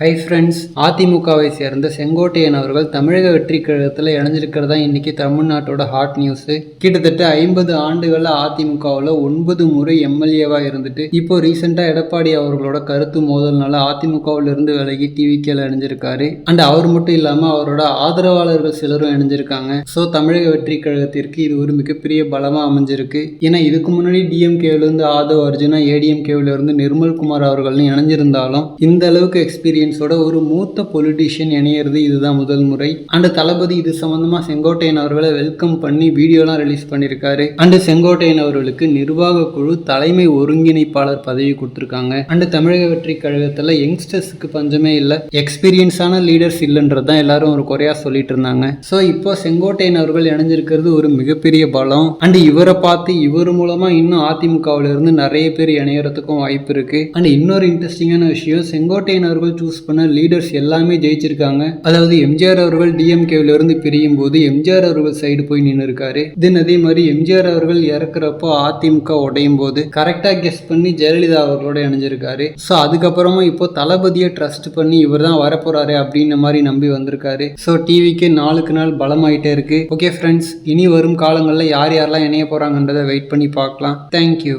Hi friends அதிமுகவை சேர்ந்த செங்கோட்டையன் அவர்கள் தமிழக வெற்றி கழகத்தில் இணைஞ்சிருக்கிறதா இன்னைக்கு தமிழ்நாட்டோட ஹாட் நியூஸ் கிட்டத்தட்ட ஐம்பது ஆண்டுகளில் அதிமுகவில் ஒன்பது முறை எம்எல்ஏவாக இருந்துட்டு இப்போ ரீசெண்டாக எடப்பாடி அவர்களோட கருத்து மோதல்னால அதிமுகவில் இருந்து விலகி டிவிக்கேல இணைஞ்சிருக்காரு. அண்ட் அவர் மட்டும் இல்லாமல் அவரோட ஆதரவாளர்கள் சிலரும் இணைஞ்சிருக்காங்க. ஸோ தமிழக வெற்றி கழகத்திற்கு இது ஒரு மிகப்பெரிய பலமாக அமைஞ்சிருக்கு. ஏன்னா இதுக்கு முன்னாடி டிஎம்கேவிலிருந்து ஆதவ் அர்ஜுனா ஏடிஎம்கேவிலேருந்து நிர்மல்குமார் அவர்கள்னு இணைஞ்சிருந்தாலும் இந்த அளவுக்கு எக்ஸ்பீரியன்ஸ் எக்ஸ்பீரியன்ஸோட ஒரு மூத்த பொலிட்டிஷியன் இணையிறது இதுதான் முதல் முறை. அண்ட் தளபதி இது சம்பந்தமா செங்கோட்டையன் அவர்களை வெல்கம் பண்ணி வீடியோலாம் ரிலீஸ் பண்ணியிருக்காரு அண்ட் செங்கோட்டையன் அவர்களுக்கு நிர்வாக குழு தலைமை ஒருங்கிணைப்பாளர் பதவி கொடுத்துருக்காங்க. அண்ட் தமிழக வெற்றி கழகத்தில் யங்ஸ்டர்ஸுக்கு பஞ்சமே இல்லை. எக்ஸ்பீரியன்ஸான லீடர்ஸ் இல்லைன்றது தான் எல்லாரும் ஒரு குறையா சொல்லிட்டு இருந்தாங்க. ஸோ இப்போ செங்கோட்டையன் அவர்கள் இணைஞ்சிருக்கிறது ஒரு மிகப்பெரிய பலம். அண்ட் இவரை பார்த்து இவர் மூலமா இன்னும் அதிமுகவிலிருந்து நிறைய பேர் இணையறதுக்கும் வாய்ப்பு இருக்கு. அண்ட் இன்னொரு இன்ட்ரெஸ்டிங்கான விஷயம் செங்கோட்டையன் அவர்கள் சூஸ் பண்ண லீடர்ஸ் எல்லாமே ஜெயிச்சிருக்காங்க. அதாவது எம்ஜிஆர் அவர்கள் டிஎம்கேல இருந்து பிரியும் போது எம்ஜிஆர் அவர்கள் சைடு போய் நின்று இருக்காரு தென் அதே மாதிரி எம்ஜிஆர் அவர்கள் இறக்குறப்போ அதிமுக உடையும் போது கரெக்டா கெஸ் பண்ணி ஜெயலலிதா அவர்களோட இணைஞ்சிருக்காரு. ஸோ அதுக்கப்புறமா இப்போ தளபதியை ட்ரஸ்ட் பண்ணி இவர் தான் வரப்போறாரு அப்படின்ற மாதிரி நம்பி வந்திருக்காரு. ஸோ டிவிக்கு நாளுக்கு நாள் பலமாயிட்டே இருக்கு. ஓகே ஃப்ரெண்ட்ஸ் இனி வரும் காலங்களில் யார் யாரெல்லாம் இணைய போறாங்கன்றதை வெயிட் பண்ணி பார்க்கலாம். தேங்க்யூ